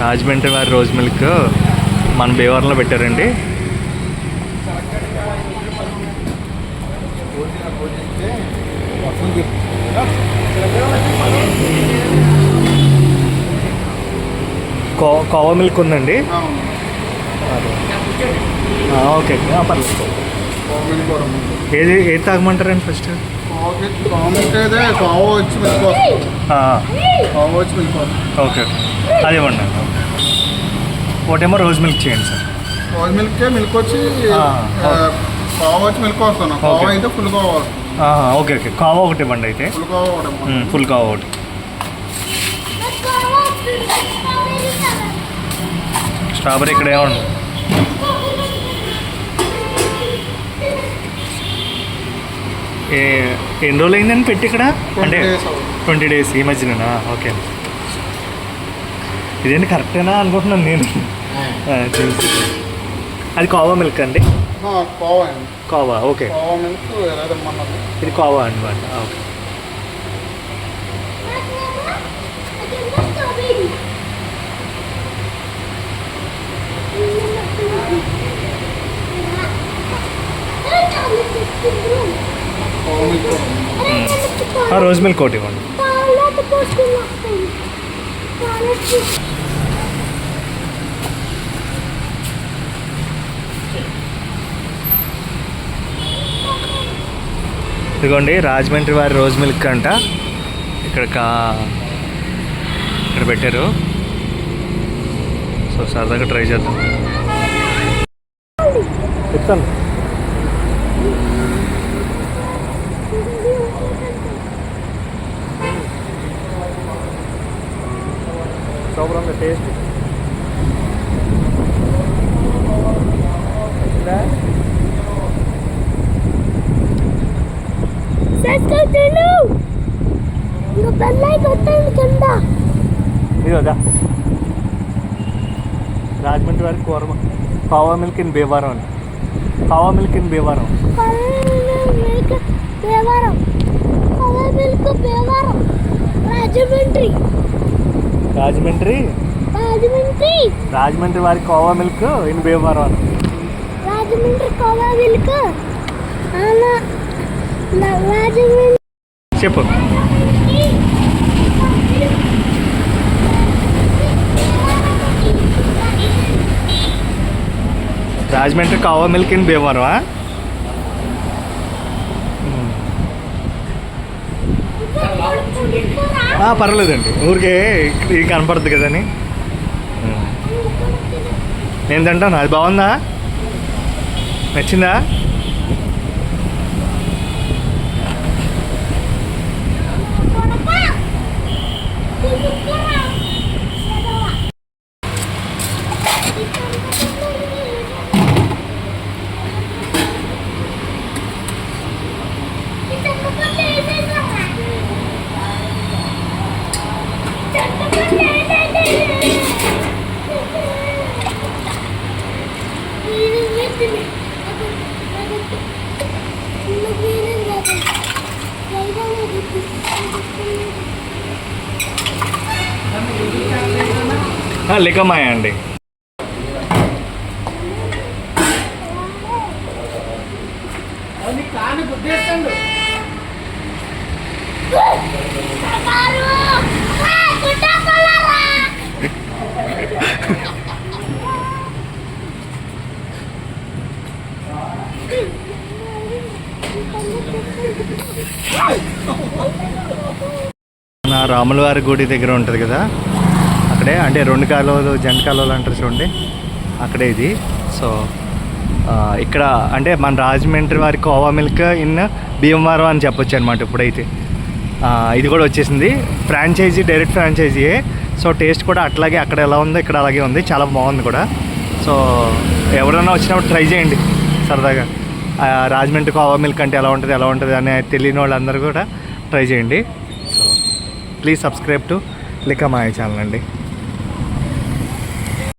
రాజమండ్రి వారి rose milk మన భీమవరంలో పెట్టారండి. కోవా మిల్క్ ఉందండి? ఓకే. పర్లేదు. ఏది ఏది తాగమంటారండి ఫస్ట్? కామెంట్ అయితే కావ వచ్చి వెళ్ళిపోతుంది ఆ, కావ వచ్చి వెళ్ళిపోతుంది ఓకే అది ఇవ్వండి ఒకటేమో రోజ్ మిల్క్ చేయండి సార్. రోజు మిల్క్ మిల్క్ వచ్చి కావ వచ్చి మిల్క్ వస్తాను. కావ ఓకే. అయితే ఫుల్ కావ ఓకే ఓకే. కావా ఒకటి ఇవ్వండి అయితే. ఫుల్ కావ ఒకటి ఫుల్ కావా ఒకటి. స్ట్రాబెరీ ఇక్కడ ఏమండి ఏ ఎన్ని రోజులు అయిందని పెట్టి ఇక్కడ? అంటే. ట్వంటీ డేస్ ఈ మధ్యన ఓకే. ఇదేంటి కరెక్టేనా అనుకుంటున్నాను నేను. అది కోవా మిల్క్ అండి? ఆ, కావ అండి. కోవా ఓకే. కావ మిల్క్ ఇది కోవా అనమాట ఓకే. ఆ, రోజ్ మిల్క్ ఒకటి ఇవ్వండి. ఇదిగోండి రాజమండ్రి వారి రోజ్ మిల్క్ అంట. ఇక్కడ కా ఇక్కడ పెట్టారు. సో సరదాగా ట్రై చేద్దాం. చెప్తాను. సూపర్ టేస్ట్ ఇదిగోదా రాజమండ్రి వారి కూర కావా మిల్క్ ఇన్ భీమవరం అని. కావా milk in Bhimavaram milk Rajahmundry? Rajahmundry Rajahmundry Rajahmundry వారి కోవా మిల్క్ ఇన్ భీమవరం అని రాజమండ్రి కోవా మిల్క్ రాజమండ్రి చెప్పు. రాజమండ్రి కావా మిల్క్ ఇన్ భీమవరం పర్లేదండి. ఊరికే ఇక్కడ ఇది కనపడుతుంది కదని. నేను తింటాను. అది బాగుందా? నచ్చిందా? లెక్కమాయా అండి. మన రాములవారి గుడి దగ్గర ఉంటుంది కదా? అక్కడే అంటే రెండు కాలువలు జంట కాలువలు అంటారు చూడండి. అక్కడే ఇది. సో ఇక్కడ అంటే మన రాజమండ్రి వారి కోవా మిల్క్ ఇన్ భీమవరం అని చెప్పొచ్చు అనమాట ఇప్పుడైతే. ఇది కూడా వచ్చేసింది. ఫ్రాంచైజీ డైరెక్ట్ ఫ్రాంచైజీయే సో టేస్ట్ కూడా అట్లాగే అక్కడ ఎలా ఉందో ఇక్కడ అలాగే ఉంది. చాలా బాగుంది కూడా. సో ఎవరైనా వచ్చినప్పుడు ట్రై చేయండి సరదాగా. రాజమండ్రి కోవా మిల్క్ అంటే ఎలా ఉంటుంది ఎలా ఉంటుంది అని తెలియని వాళ్ళందరూ కూడా ట్రై చేయండి. ప్లీజ్ సబ్స్క్రైబ్ టు లికా మాయ ఛానల్ అండి.